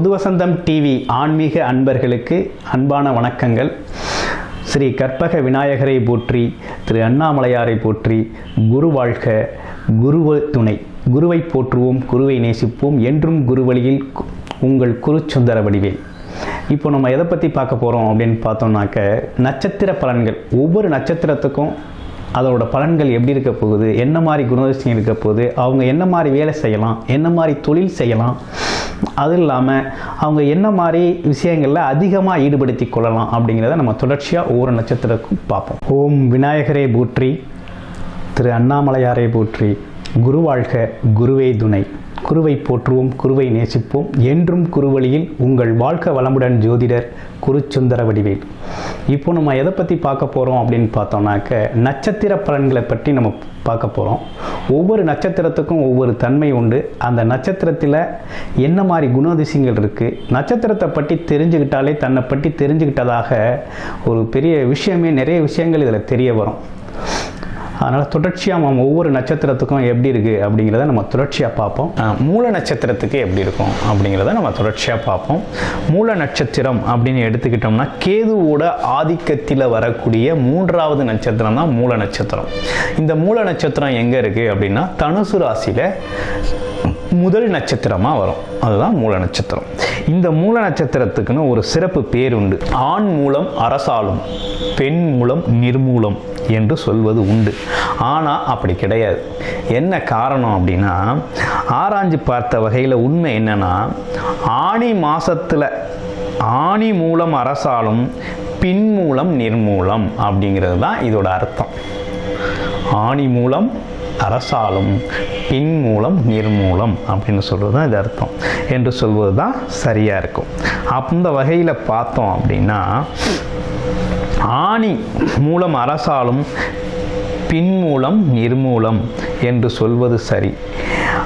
புதுவசந்தம் TV ஆன்மீக அன்பர்களுக்கு அன்பான வணக்கங்கள். ஸ்ரீ கற்பக விநாயகரை போற்றி திரு அண்ணாமலையாரை போற்றி குரு வாழ்க குருவ துணை. குருவை போற்றுவோம் குருவை நேசிப்போம் என்றும் குருவழியில் கு- உங்கள் குருச்சுந்தர வடிவேல். இப்போ நம்ம எதை பற்றி பார்க்க போகிறோம் அப்படின்னு பார்த்தோம்னாக்க நட்சத்திர பலன்கள். ஒவ்வொரு நட்சத்திரத்துக்கும் அதோட பலன்கள் எப்படி இருக்க போகுது என்ன மாதிரி குணதிசயம் இருக்க போகுது அவங்க என்ன மாதிரி வேலை செய்யலாம் என்ன மாதிரி தொழில் செய்யலாம் அது இல்லாமல் அவங்க என்ன மாதிரி விஷயங்களில் அதிகமாக ஈடுபடுத்தி கொள்ளலாம் அப்படிங்கிறத நம்ம தொடர்ச்சியாக ஒவ்வொரு நட்சத்திரக்கும் பார்ப்போம். ஓம் விநாயகரே போற்றி திரு அண்ணாமலையாரை போற்றி குரு வாழ்க குருவே துணை. குருவை போற்றுவோம் குருவை நேசிப்போம். என்றும் குருவழியில் உங்கள் வாழ்க்கை வளமுடன் ஜோதிடர் குருச்சுந்தர வடிவேல். இப்போ நம்ம எதை பற்றி பார்க்க போகிறோம் அப்படின்னு பார்த்தோம்னாக்க நட்சத்திர பலன்களை பற்றி நம்ம பார்க்க போகிறோம் ஒவ்வொரு நட்சத்திரத்துக்கும் ஒவ்வொரு தன்மை உண்டு. அந்த நட்சத்திரத்தில் என்ன மாதிரி குணாதிசயங்கள் இருக்குது நட்சத்திரத்தை பற்றி தெரிஞ்சுக்கிட்டாலே தன்னை பற்றி தெரிஞ்சுக்கிட்டதாக ஒரு பெரிய விஷயமே நிறைய விஷயங்கள் இதில் தெரிய வரும். அதனால் தொடர்ச்சியாக நம்ம ஒவ்வொரு நட்சத்திரத்துக்கும் எப்படி இருக்குது அப்படிங்கிறத நம்ம தொடர்ச்சியாக பார்ப்போம். மூல நட்சத்திரத்துக்கு எப்படி இருக்கும் அப்படிங்கிறத நம்ம தொடர்ச்சியாக பார்ப்போம். மூல நட்சத்திரம் அப்படின்னு எடுத்துக்கிட்டோம்னா கேதுவோட ஆதிக்கத்தில் வரக்கூடிய மூன்றாவது நட்சத்திரம் தான் மூல நட்சத்திரம். இந்த மூல நட்சத்திரம் எங்கே இருக்குது அப்படின்னா தனுசு ராசியில் முதல் நட்சத்திரமாக வரும். அதுதான் மூல நட்சத்திரம். இந்த மூல நட்சத்திரத்துக்குன்னு ஒரு சிறப்பு பேர் உண்டு ஆண் மூலம் அரசாலும் பெண் மூலம் நிர்மூலம் என்று சொல்வது உண்டு. ஆனால் அப்படி கிடையாது. என்ன காரணம் அப்படின்னா ஆராய்ஞ்சு பார்த்த வகையில் உண்மை என்னன்னா ஆணி மாதத்தில் ஆணி மூலம் அரசாலும் பின் மூலம் நிர்மூலம் அப்படிங்கிறது தான் இதோட அர்த்தம். ஆணி மூலம் அரசாலும் பின் மூலம் நிர்மூலம் அப்படின்னு சொல்கிறது தான் இது அர்த்தம். என்று சொல்வது தான் சரியாக இருக்கும். அந்த வகையில் பார்த்தோம் அப்படின்னா ஆணி மூலம் அரசாலும் பின் மூலம் நிர்மூலம் என்று சொல்வது சரி.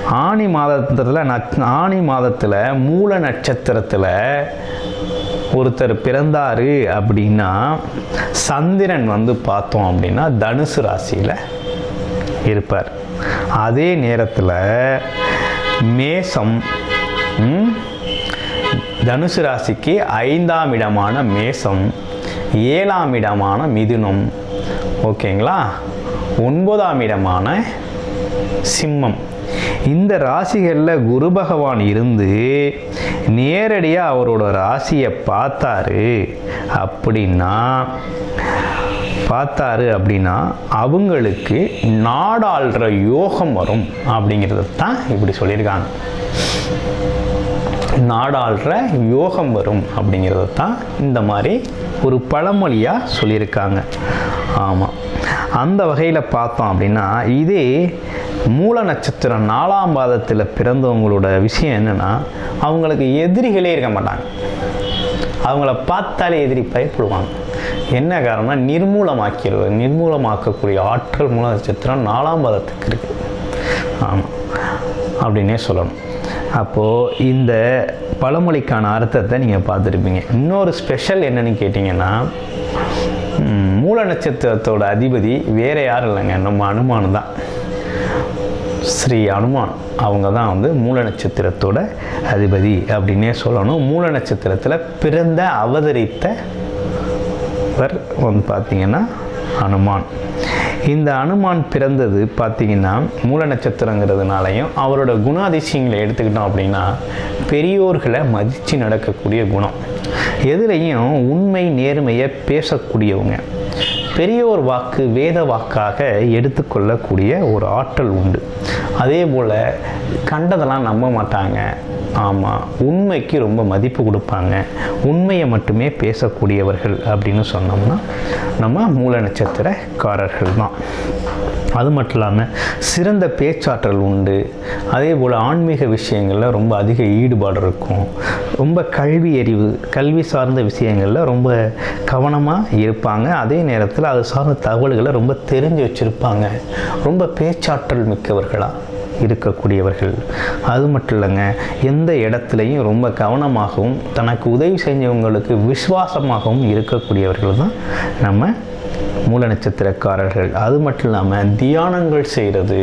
ஆணி மாதத்தில் ஆணி மாதத்தில் மூல நட்சத்திரத்தில் ஒருத்தர் பிறந்தாரு அப்படின்னா சந்திரன் வந்து பார்த்தோம் அப்படின்னா தனுசு ராசியில் இருப்பார். அதே நேரத்தில் மேசம் தனுசு ராசிக்கு ஐந்தாம் இடமான மேசம் ஏழாம் இடமான மிதுனம் ஓகேங்களா? ஒன்பதாம் இடமான சிம்மம். இந்த ராசிகளில் குரு பகவான் இருந்து நேரடியாக அவரோட ராசியை பார்த்தாரு அப்படின்னா பார்த்தாரு அப்படின்னா அவங்களுக்கு நாடாளுற யோகம் வரும் அப்படிங்கிறது தான் இப்படி சொல்லியிருக்காங்க. நாடாளுற யோகம் வரும் அப்படிங்கிறது தான் இந்த மாதிரி ஒரு பழமொழியாக சொல்லியிருக்காங்க. ஆமாம் அந்த வகையில் பார்த்தோம் அப்படின்னா இதே மூல நட்சத்திரம் நாலாம் பாதத்தில் பிறந்தவங்களோட விஷயம் என்னென்னா அவங்களுக்கு எதிரிகளே இருக்க மாட்டாங்க. அவங்கள பார்த்தாலே எதிரி பயப்படுவாங்க என்ன காரணம்னா நிர்மூலமாக்கிறது. நிர்மூலமாக்கக்கூடிய ஆற்றல் மூல நட்சத்திரம் நாலாம் பாதத்துக்கு இருக்குது ஆமாம் அப்படின்னே சொல்லணும். அப்போது இந்த பழமொழிக்கான அர்த்தத்தை நீங்கள் பார்த்துருப்பீங்க. இன்னொரு ஸ்பெஷல் என்னன்னு கேட்டிங்கன்னா மூல நட்சத்திரத்தோட அதிபதி வேறு யாரும் இல்லைங்க. நம்ம அனுமான் தான். ஸ்ரீ அனுமான். அவங்க தான் வந்து மூல நட்சத்திரத்தோட அதிபதி அப்படின்னே சொல்லணும். மூல நட்சத்திரத்தில் பிறந்த அவதரித்த வந்து பார்த்தீங்கன்னா அனுமான். இந்த அனுமான் பிறந்தது பார்த்தீங்கன்னா மூல நட்சத்திரங்கிறதுனாலையும் அவரோட குணாதிசயங்களை எடுத்துக்கிட்டோம் அப்படின்னா பெரியோர்களை மதித்து நடக்கக்கூடிய குணம். எதுலேயும் உண்மை நேர்மையை பேசக்கூடியவங்க. பெரியோர் வாக்கு வேத வாக்காக எடுத்துக்கொள்ளக்கூடிய ஒரு ஆற்றல் உண்டு. அதே போல் கண்டதெல்லாம் நம்ப மாட்டாங்க. ஆமாம் உண்மைக்கு ரொம்ப மதிப்பு கொடுப்பாங்க. உண்மையை மட்டுமே பேசக்கூடியவர்கள் அப்படின்னு சொன்னோம்னா நம்ம மூல நட்சத்திரக்காரர்கள் தான். அது மட்டும் இல்லாமல் சிறந்த பேச்சாற்றல் உண்டு. அதே போல் ஆன்மீக விஷயங்களில் ரொம்ப அதிக ஈடுபாடு இருக்கும். ரொம்ப கல்வி அறிவு கல்வி சார்ந்த விஷயங்களில் ரொம்ப கவனமாக இருப்பாங்க. அதே நேரத்தில் அது சார்ந்த தகவல்களை ரொம்ப தெரிஞ்சு வச்சுருப்பாங்க. ரொம்ப பேச்சாற்றல் மிக்கவர்களாக இருக்கக்கூடியவர்கள். அது மட்டும் இல்லைங்க எந்த இடத்துலையும் ரொம்ப கவனமாகவும் தனக்கு உதவி செஞ்சவங்களுக்கு விசுவாசமாகவும் இருக்கக்கூடியவர்கள் தான் நம்ம மூல நட்சத்திரக்காரர்கள். அது மட்டும் இல்லாமல் தியானங்கள் செய்கிறது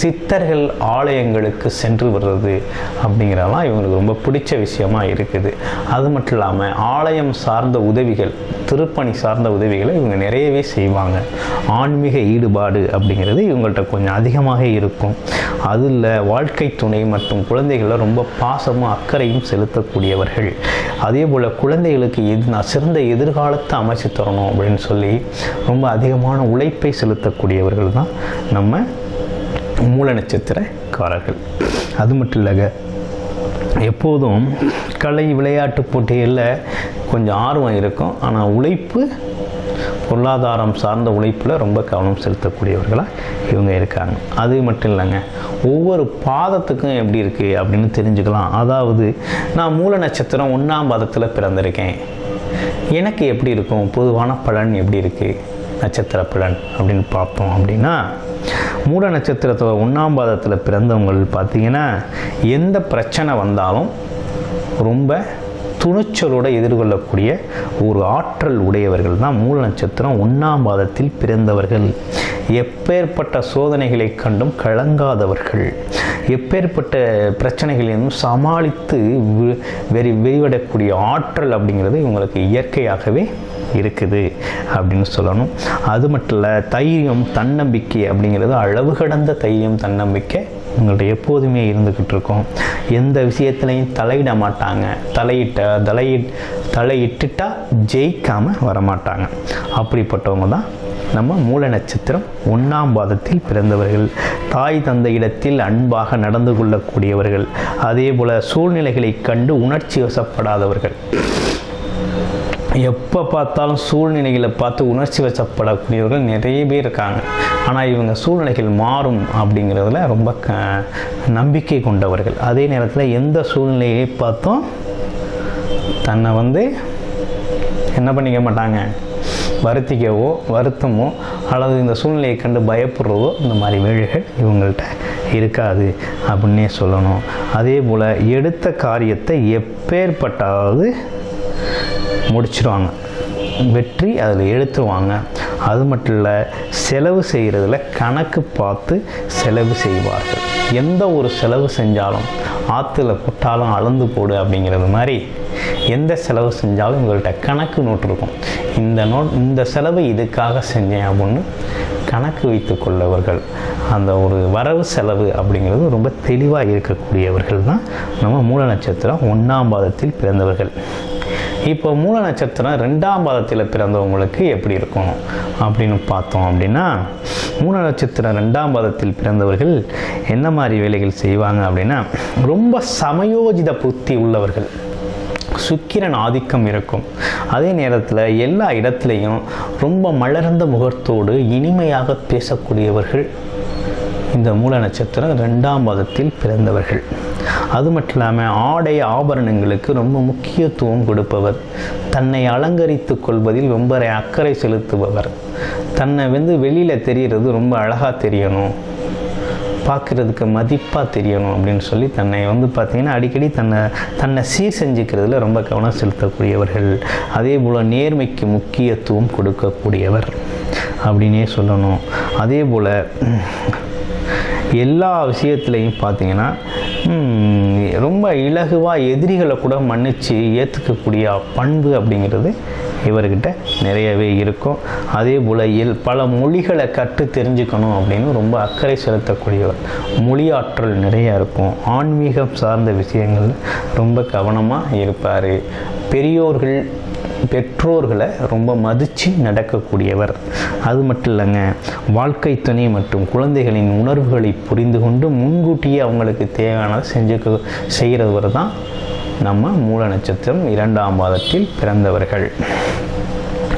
சித்தர்கள் ஆலயங்களுக்கு சென்று வர்றது அப்படிங்கிறதெல்லாம் இவங்களுக்கு ரொம்ப பிடிச்ச விஷயமா இருக்குது. அது மட்டும் இல்லாமல் ஆலயம் சார்ந்த உதவிகள் திருப்பணி சார்ந்த உதவிகளை இவங்க நிறையவே செய்வாங்க. ஆன்மீக ஈடுபாடு அப்படிங்கிறது இவங்கள்ட்ட கொஞ்சம் அதிகமாக இருக்கும். அதில் வாழ்க்கை துணை மற்றும் குழந்தைகளை ரொம்ப பாசமும் அக்கறையும் செலுத்தக்கூடியவர்கள். அதே போல் குழந்தைகளுக்கு எது நான் சிறந்த எதிர்காலத்தை அமைச்சு தரணும் அப்படின்னு சொல்லி ரொம்ப அதிகமான உழைப்பை செலுத்தக்கூடியவர்கள் தான் நம்ம மூல நட்சத்திரக்காரர்கள். அது மட்டும் இல்லைங்க எப்போதும் கலை விளையாட்டு போட்டிகளில் கொஞ்சம் ஆர்வம் இருக்கும். ஆனால் உழைப்பு பொருளாதாரம் சார்ந்த உழைப்பில் ரொம்ப கவனம் செலுத்தக்கூடியவர்களாக இவங்க இருக்காங்க. அது மட்டும் இல்லைங்க ஒவ்வொரு பாதத்துக்கும் எப்படி இருக்குது அப்படின்னு தெரிஞ்சுக்கலாம். அதாவது நான் மூல நட்சத்திரம் ஒன்றாம் பாதத்தில் பிறந்திருக்கேன். எனக்கு எப்படி இருக்கும்? பொதுவான பலன் எப்படி இருக்குது நட்சத்திர பலன் அப்படின்னு பார்ப்போம் அப்படின்னா மூட நட்சத்திரத்தில் ஒன்றாம் பாதத்தில் பிறந்தவங்க பார்த்திங்கன்னா எந்த பிரச்சனை வந்தாலும் ரொம்ப துணிச்சலோடு எதிர்கொள்ளக்கூடிய ஒரு ஆற்றல் உடையவர்கள் தான் மூல நட்சத்திரம் ஒன்றாம் பாதத்தில் பிறந்தவர்கள். எப்பேற்பட்ட சோதனைகளை கண்டும் கலங்காதவர்கள். எப்பேற்பட்ட பிரச்சனைகளையும் சமாளித்து வெறி விரிவடக்கூடிய ஆற்றல் அப்படிங்கிறது இவங்களுக்கு இயற்கையாகவே இருக்குது அப்படின்னு சொல்லணும். அது மட்டும் இல்லை தைரியம் தன்னம்பிக்கை அப்படிங்கிறது அளவு கடந்த தைரியம் தன்னம்பிக்கை உங்கள்கிட்ட எப்போதுமே இருந்துக்கிட்டு இருக்கோம் எந்த விஷயத்துலையும் தலையிட மாட்டாங்க. தலையிட்ட தலையிட் தலையிட்டுட்டா ஜெயிக்காமல் வரமாட்டாங்க. அப்படிப்பட்டவங்க தான் நம்ம மூல நட்சத்திரம் ஒன்றாம் பாதத்தில் பிறந்தவர்கள். தாய் தந்த இடத்தில் அன்பாக நடந்து கொள்ளக்கூடியவர்கள். அதே போல் சூழ்நிலைகளை கண்டு உணர்ச்சி வசப்படாதவர்கள். எப்போ பார்த்தாலும் சூழ்நிலைகளை பார்த்து உணர்ச்சி வசப்படக்கூடியவர்கள் நிறைய பேர் இருக்காங்க. ஆனால் இவங்க சூழ்நிலைகள் மாறும் அப்படிங்கிறதுல ரொம்ப க நம்பிக்கை கொண்டவர்கள். அதே நேரத்தில் எந்த சூழ்நிலையை பார்த்தும் தன்னை வந்து என்ன பண்ணிக்க மாட்டாங்க? வருத்திக்கவோ வருத்தமோ அல்லது இந்த சூழ்நிலையை கண்டு பயப்படுறதோ இந்த மாதிரி வேலைகள் இவங்கள்ட்ட இருக்காது அப்படின்னே சொல்லணும். அதே போல் எடுத்த காரியத்தை எப்பேற்பட்டாவது முடிச்சிடுவாங்க வெற்றி அதில் எடுத்துருவாங்க. அது மட்டும் இல்லை செலவு செய்கிறதுல கணக்கு பார்த்து செலவு செய்வார்கள். எந்த ஒரு செலவு செஞ்சாலும் ஆற்றுல போட்டாலும் அளந்து போடு அப்படிங்கிறது மாதிரி எந்த செலவு செஞ்சாலும் உங்கள்கிட்ட கணக்கு நோட்டு இருக்கும். இந்த நோட் இந்த செலவு இதுக்காக செஞ்சேன் அப்படின்னு கணக்கு வைத்து கொள்ளவர்கள். அந்த ஒரு வரவு செலவு அப்படிங்கிறது ரொம்ப தெளிவாக இருக்கக்கூடியவர்கள் தான் நம்ம மூல நட்சத்திரம் ஒன்றாம் பாதத்தில் பிறந்தவர்கள். இப்போ மூல நட்சத்திரம் ரெண்டாம் பாதத்தில் பிறந்தவங்களுக்கு எப்படி இருக்கும் அப்படின்னு பார்த்தோம் அப்படின்னா மூல நட்சத்திரம் ரெண்டாம் பாதத்தில் பிறந்தவர்கள் என்ன மாதிரி வேலைகள் செய்வாங்க அப்படின்னா ரொம்ப சமயோஜித புத்தி உள்ளவர்கள். சுக்கிரன் ஆதிக்கம் இருக்கும். அதே நேரத்தில் எல்லா இடத்துலையும் ரொம்ப மலர்ந்த முகத்தோடு இனிமையாக பேசக்கூடியவர்கள் இந்த மூல நட்சத்திரம் ரெண்டாம் பாதத்தில் பிறந்தவர்கள். அது மட்டும் இல்லாமல் ஆடை ஆபரணங்களுக்கு ரொம்ப முக்கியத்துவம் கொடுப்பவர். தன்னை அலங்கரித்து கொள்வதில் ரொம்ப அக்கறை செலுத்துபவர். தன்னை வந்து வெளியில் தெரிகிறது ரொம்ப அழகாக தெரியணும். பார்க்குறதுக்கு மதிப்பாக தெரியணும் அப்படின்னு சொல்லி தன்னை வந்து பார்த்திங்கன்னா அடிக்கடி தன்னை தன்னை சீர் செஞ்சுக்கிறதுல ரொம்ப கவனம் செலுத்தக்கூடியவர்கள். அதே போல் நேர்மைக்கு முக்கியத்துவம் கொடுக்கக்கூடியவர். அப்படின்னே சொல்லணும். அதே போல் எல்லா விஷயத்துலையும் பார்த்தீங்கன்னா ரொம்ப இலகுவாக எதிரிகளை கூட மன்னித்து ஏற்றுக்கக்கூடிய பண்பு அப்படிங்கிறது இவர்கிட்ட நிறையவே இருக்கும். அதே போல் எல் பல மொழிகளை கற்று தெரிஞ்சுக்கணும் அப்படின்னு ரொம்ப அக்கறை செலுத்தக்கூடியவர். மொழியாற்றல் நிறையா இருக்கும். ஆன்மீகம் சார்ந்த விஷயங்கள் ரொம்ப கவனமாக இருப்பார். பெரியோர்கள் பெற்றோர்களை ரொம்ப மதித்து நடக்கக்கூடியவர். அது மட்டும் இல்லைங்க வாழ்க்கை துணை மற்றும் குழந்தைகளின் உணர்வுகளை புரிந்து கொண்டு முன்கூட்டியே அவங்களுக்கு தேவையானதை செஞ்சு செய்கிறவர் தான் நம்ம மூல நட்சத்திரம் இரண்டாம் மாதத்தில் பிறந்தவர்கள்.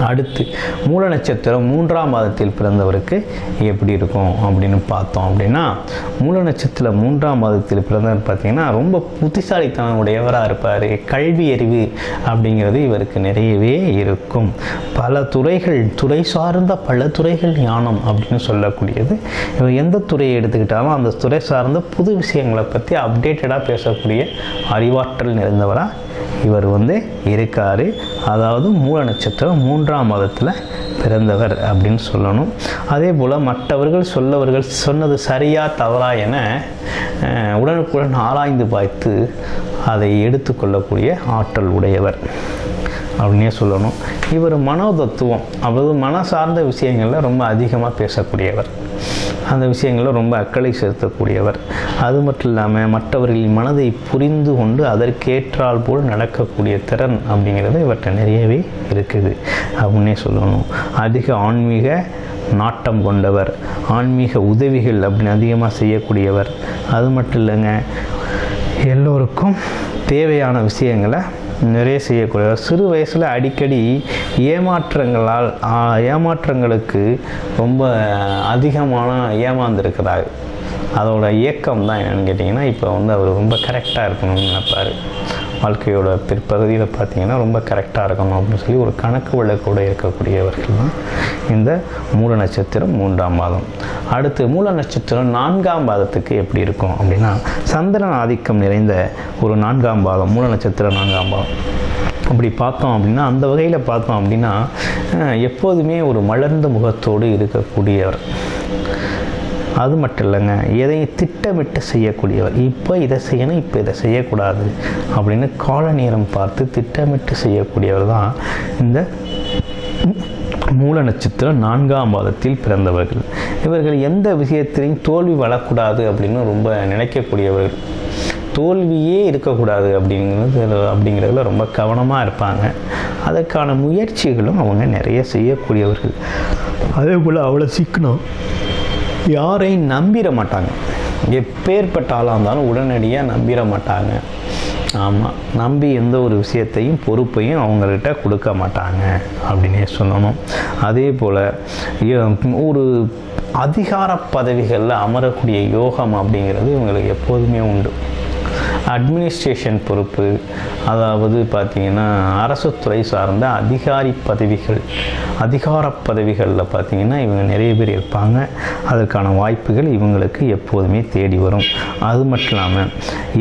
அடுத்து மூல நட்சத்திரம் மூன்றாம் மாதத்தில் பிறந்தவருக்கு எப்படி இருக்கும் அப்படின்னு பார்த்தோம் அப்படின்னா மூல நட்சத்திரம் மூன்றாம் மாதத்தில் பிறந்தவர் பார்த்தீங்கன்னா ரொம்ப புத்திசாலித்தனம் உடையவராக இருப்பார் கல்வி அறிவு அப்படிங்கிறது இவருக்கு நிறையவே இருக்கும். பல துறைகள் துறை சார்ந்த பல துறைகள் ஞானம் அப்படின்னு சொல்லக்கூடியது. இவர் எந்த துறையை எடுத்துக்கிட்டாலும் அந்த துறை சார்ந்த புது விஷயங்களை பற்றி அப்டேட்டடாக பேசக்கூடிய அறிவாற்றல் நிறைந்தவராக இவர் வந்து இருக்கார். அதாவது மூல நட்சத்திரம் மூன்றாம் மாதத்தில் பிறந்தவர் அப்படின்னு சொல்லணும். அதே போல் மற்றவர்கள் சொல்லவர்கள் சொன்னது சரியா தவறா என உடனுக்குடன் ஆராய்ந்து பார்த்து அதை எடுத்துக்கொள்ளக்கூடிய ஆற்றல் உடையவர். அப்படின்னே சொல்லணும். இவர் மனோதத்துவம் அதாவது மன சார்ந்த விஷயங்களில் ரொம்ப அதிகமாக பேசக்கூடியவர். அந்த விஷயங்களில் ரொம்ப அக்கறை செலுத்தக்கூடியவர். அது மட்டும் இல்லாமல் மற்றவர்களின் மனதை புரிந்து கொண்டு அதற்கேற்றால் போல் நடக்கக்கூடிய திறன் அப்படிங்கிறது இவர்கிட்ட நிறையவே இருக்குது அப்படின்னே சொல்லணும். அதிக ஆன்மீக நாட்டம் கொண்டவர் ஆன்மீக உதவிகள் அப்படின்னு அதிகமாக செய்யக்கூடியவர். அது மட்டும் இல்லைங்க எல்லோருக்கும் தேவையான விஷயங்களை நிறைய செய்யக்கூடியவர் சிறு வயசில் அடிக்கடி ஏமாற்றங்களால் ஏமாற்றங்களுக்கு ரொம்ப அதிகமான ஏமாந்துருக்கிறார். அதோட இயக்கம் தான் என்னென்னு கேட்டிங்கன்னா இப்போ வந்து அவர் ரொம்ப கரெக்டாக இருக்கணும்னு நினைப்பார். வாழ்க்கையோட பிற்பகுதியில் பார்த்தீங்கன்னா ரொம்ப கரெக்டாக இருக்கணும் அப்படின்னு சொல்லி ஒரு கணக்கு வழக்கோடு இருக்கக்கூடியவர்கள் தான் இந்த மூல நட்சத்திரம் மூன்றாம் மாதம் அடுத்து மூல நட்சத்திரம் நான்காம் பாதத்துக்கு எப்படி இருக்கும் அப்படின்னா சந்திரன் ஆதிக்கம் நிறைந்த ஒரு நான்காம் பாதம் மூல நட்சத்திரம் நான்காம் பாதம். அப்படி பார்த்தோம் அப்படின்னா அந்த வகையில் பார்த்தோம் அப்படின்னா எப்போதுமே ஒரு மலர்ந்த முகத்தோடு இருக்கக்கூடியவர். அது மட்டும் இல்லைங்க. எதையும் திட்டமிட்டு செய்யக்கூடியவர்? இப்போ இதை செய்யணும் இப்போ இதை செய்யக்கூடாது. அப்படின்னு கால நேரம் பார்த்து திட்டமிட்டு செய்யக்கூடியவர் தான் இந்த மூல நட்சத்திரம் நான்காம் பாதத்தில் பிறந்தவர்கள். இவர்கள் எந்த விஷயத்திலையும் தோல்வி வளக்கூடாது அப்படின்னு ரொம்ப நினைக்கக்கூடியவர்கள். தோல்வியே இருக்கக்கூடாது அப்படிங்கிறது அப்படிங்கிறதுல ரொம்ப கவனமாக இருப்பாங்க. அதற்கான முயற்சிகளும் அவங்க நிறைய செய்யக்கூடியவர்கள். அதே போல் அவ்வளோ சிக்கனம் யாரையும் நம்பிட மாட்டாங்க. எப்பேற்பட்ட ஆளாக இருந்தாலும் உடனடியாக நம்பிட மாட்டாங்க. ஆமாம் நம்பி எந்த ஒரு விஷயத்தையும் பொறுப்பையும் அவங்கள்ட்ட கொடுக்க மாட்டாங்க அப்படின்னே சொல்லணும். அதே போல் ஒரு அதிகார பதவிகளில் அமரக்கூடிய யோகம் அப்படிங்கிறது இவங்களுக்கு எப்போதுமே உண்டு. அட்மினிஸ்ட்ரேஷன் பொறுப்பு அதாவது பார்த்திங்கன்னா அரசு துறை சார்ந்த அதிகாரி பதவிகள் அதிகார பதவிகளில் பார்த்திங்கன்னா இவங்க நிறைய பேர் இருப்பாங்க. அதற்கான வாய்ப்புகள் இவங்களுக்கு எப்போதுமே தேடி வரும். அது மட்டும் இல்லாமல்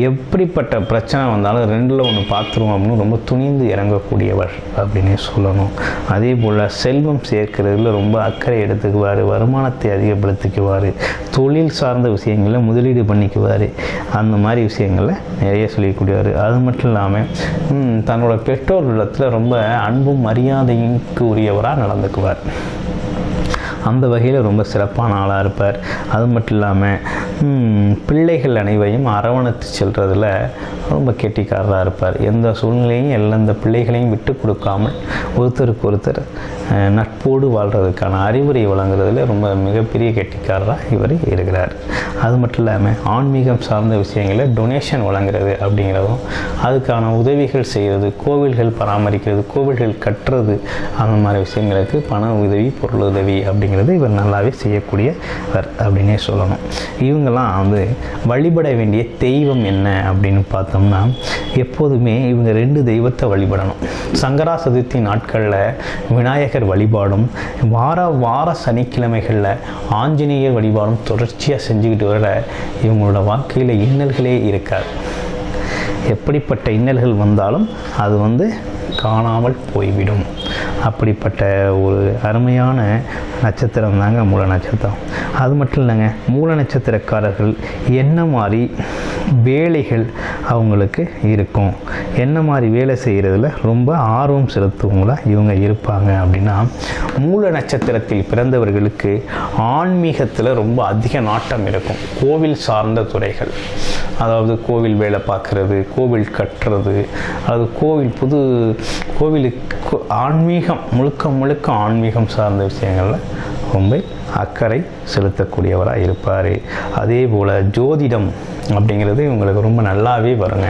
எப்படிப்பட்ட பிரச்சனை வந்தாலும் ரெண்டில் ஒன்று பார்த்துருவோம் அப்படின்னு ரொம்ப துணிந்து இறங்கக்கூடியவர் அப்படின்னே சொல்லணும். அதே போல் செல்வம் சேர்க்கிறதுல ரொம்ப அக்கறை எடுத்துக்குவார் வருமானத்தை அதிகப்படுத்திக்குவார் தொழில் சார்ந்த விஷயங்களில் முதலீடு பண்ணிக்குவார். அந்த மாதிரி விஷயங்களில் நிறைய சொல்லிக்கூடியவர் அது மட்டும் இல்லாமல் தன்னோட பெற்றோர்களிடத்தில் ரொம்ப அன்பும் மரியாதைக்கு உரியவராக நடந்துக்குவார். அந்த வகையில் ரொம்ப சிறப்பான ஆளாக இருப்பார். அது மட்டும் இல்லாமல் பிள்ளைகள் அனைவரையும் அரவணைத்து செல்றதுல ரொம்ப கெட்டிக்காரராக இருப்பார். எந்த சூழ்நிலையும் எல்லா இந்த பிள்ளைகளையும் விட்டு கொடுக்காமல் ஒருத்தருக்கு ஒருத்தர் நட்போடு வாழ்கிறதுக்கான அறிவுரை வழங்குறதுல ரொம்ப மிகப்பெரிய கெட்டிக்காரராக இவர் இருக்கிறார். அது மட்டும் இல்லாமல் ஆன்மீகம் சார்ந்த விஷயங்களில் டொனேஷன் வழங்குறது அப்படிங்கிறதும் அதுக்கான உதவிகள் செய்கிறது கோவில்கள் பராமரிக்கிறது கோவில்கள் கட்டுறது அந்த மாதிரி விஷயங்களுக்கு பண உதவி பொருள் உதவி அப்படிங்கிறது இவர் நல்லாவே செய்யக்கூடியவர் அப்படின்னே சொல்லணும். இவங்க இவங்கெல்லாம் வந்து வழிபட வேண்டிய தெய்வம் என்ன அப்படின்னு பார்த்தோம்னா எப்போதுமே இவங்க ரெண்டு தெய்வத்தை வழிபடணும். சங்கரா சதுர்த்தி நாட்களில் விநாயகர் வழிபாடும் வார வார சனிக்கிழமைகளில் ஆஞ்சநேயர் வழிபாடும் தொடர்ச்சியாக செஞ்சுக்கிட்டு வர இவங்களோட வாழ்க்கையில் இன்னல்களே இருக்காது. எப்படிப்பட்ட இன்னல்கள் வந்தாலும் அது வந்து காணாமல் போய்விடும். அப்படிப்பட்ட ஒரு அருமையான நட்சத்திரம் தாங்க மூல நட்சத்திரம். அது மட்டும் இல்லைங்க மூல நட்சத்திரக்காரர்கள் என்ன மாதிரி வேலைகள் அவங்களுக்கு இருக்கும். என்ன மாதிரி வேலை செய்கிறதுல ரொம்ப ஆர்வம் செலுத்துவங்களாக இவங்க இருப்பாங்க அப்படின்னா மூல நட்சத்திரத்தில் பிறந்தவர்களுக்கு ஆன்மீகத்தில் ரொம்ப அதிக நாட்டம் இருக்கும். கோவில் சார்ந்த துறைகள். அதாவது கோவில் வேலை பார்க்குறது கோவில் கட்டுறது அது கோவில் புது கோவிலுக்கு ஆன்மீகம் முழுக்க முழுக்க ஆன்மீகம் சார்ந்த விஷயங்களில் ரொம்ப அக்கறை செலுத்தக்கூடியவராக இருப்பார். அதே போல் ஜோதிடம் அப்படிங்கிறது இவங்களுக்கு ரொம்ப நல்லாவே வருங்க.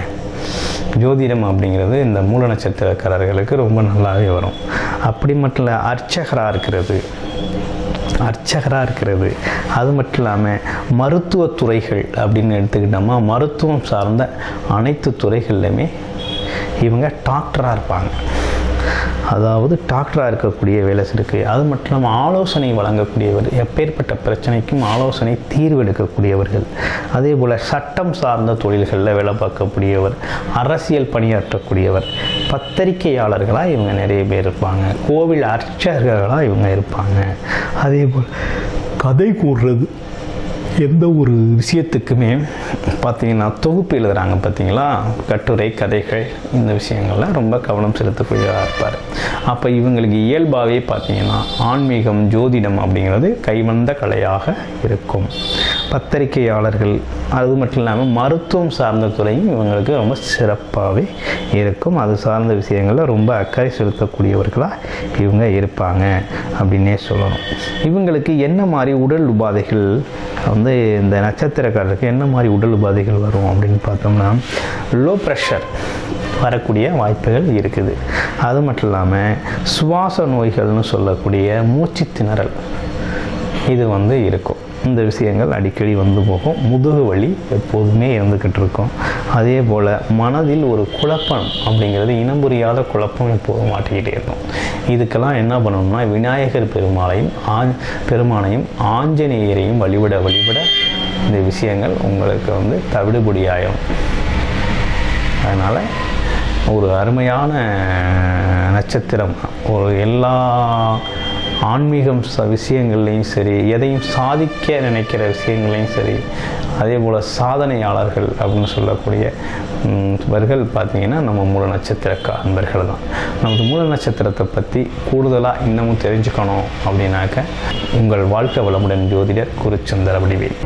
ஜோதிடம் அப்படிங்கிறது இந்த மூல நட்சத்திரக்காரர்களுக்கு ரொம்ப நல்லாவே வரும். அப்படி மட்டும் இல்லை அர்ச்சகராக இருக்கிறது. அர்ச்சகராக இருக்கிறது. அது மட்டும் இல்லாமல் மருத்துவ துறைகள் அப்படின்னு எடுத்துக்கிட்டோம்னா மருத்துவம் சார்ந்த அனைத்து துறைகள்லையுமே இவங்க டாக்டராக இருப்பாங்க. அதாவது டாக்டராக இருக்கக்கூடிய வேலை இருக்குது அது மட்டும் இல்லாமல் ஆலோசனை வழங்கக்கூடியவர் எப்பேற்பட்ட பிரச்சனைக்கும் ஆலோசனை தீர்வு எடுக்கக்கூடியவர்கள் அதே போல் சட்டம் சார்ந்த தொழில்களில் வேலை பார்க்கக்கூடியவர் அரசியல் பணியாற்றக்கூடியவர் பத்திரிகையாளர்களாக இவங்க நிறைய பேர் இருப்பாங்க. கோவில் அர்ச்சகர்களாக இவங்க இருப்பாங்க. அதே போல் கதை கூறுறது எந்த ஒரு விஷயத்துக்குமே பார்த்தீங்கன்னா தொகுப்பு எழுதுகிறாங்க பார்த்தீங்களா? கட்டுரை கதைகள் இந்த விஷயங்களில் ரொம்ப கவனம் செலுத்தக்கூடியதாக இருப்பார். அப்போ இவங்களுக்கு இயல்பாகவே பார்த்தீங்கன்னா ஆன்மீகம் ஜோதிடம் அப்படிங்கிறது கைவந்த கலையாக இருக்கும். பத்திரிகையாளர்கள். அது மட்டும் இல்லாமல் மருத்துவம் சார்ந்த துறையும் இவங்களுக்கு ரொம்ப சிறப்பாகவே இருக்கும். அது சார்ந்த விஷயங்களில் ரொம்ப அக்கறை செலுத்தக்கூடியவர்களாக இவங்க இருப்பாங்க அப்படின்னே சொல்லணும். இவங்களுக்கு என்ன மாதிரி உடல் உபாதைகள் வந்து இந்த நட்சத்திரக்காரருக்கு என்ன மாதிரி உடல் உபாதைகள் வரும் அப்படின்னு பார்த்தோம்னா லோ ப்ரெஷர் வரக்கூடிய வாய்ப்புகள் இருக்குது. அது மட்டும் இல்லாமல் சுவாச நோய்கள்னு சொல்லக்கூடிய மூச்சு திணறல் இது வந்து இருக்கும். இந்த விஷயங்கள் அடிக்கடி வந்து போகும். முதுகு வலி எப்போதுமே இருந்துக்கிட்டு இருக்கும் அதே போல் மனதில் ஒரு குழப்பம் அப்படிங்கிறது இனம் புரியாத குழப்பம் எப்போதும் மாட்டிக்கிட்டே இருக்கும். இதுக்கெல்லாம் என்ன பண்ணணும்னா விநாயகர் பெருமாளையும் ஆஞ் பெருமானையும் ஆஞ்சநேயரையும் வழிபட வழிபட இந்த விஷயங்கள் உங்களுக்கு வந்து தவிடுபடியாயிரும். அதனால் ஒரு அருமையான நட்சத்திரம். ஒரு எல்லா ஆன்மீகம் ச விஷயங்கள்லையும் சரி எதையும் சாதிக்க நினைக்கிற விஷயங்களையும் சரி அதே போல் சாதனையாளர்கள் அப்படின்னு சொல்லக்கூடிய வர்கள் பார்த்திங்கன்னா நம்ம மூல நட்சத்திர அன்பர்கள் தான். நமது மூல நட்சத்திரத்தை பற்றி கூடுதலாக இன்னமும் தெரிஞ்சுக்கணும் அப்படின்னாக்க உங்கள் வாழ்க்கை வளமுடன் ஜோதிடர் குருச்சந்திர வடிவேல்.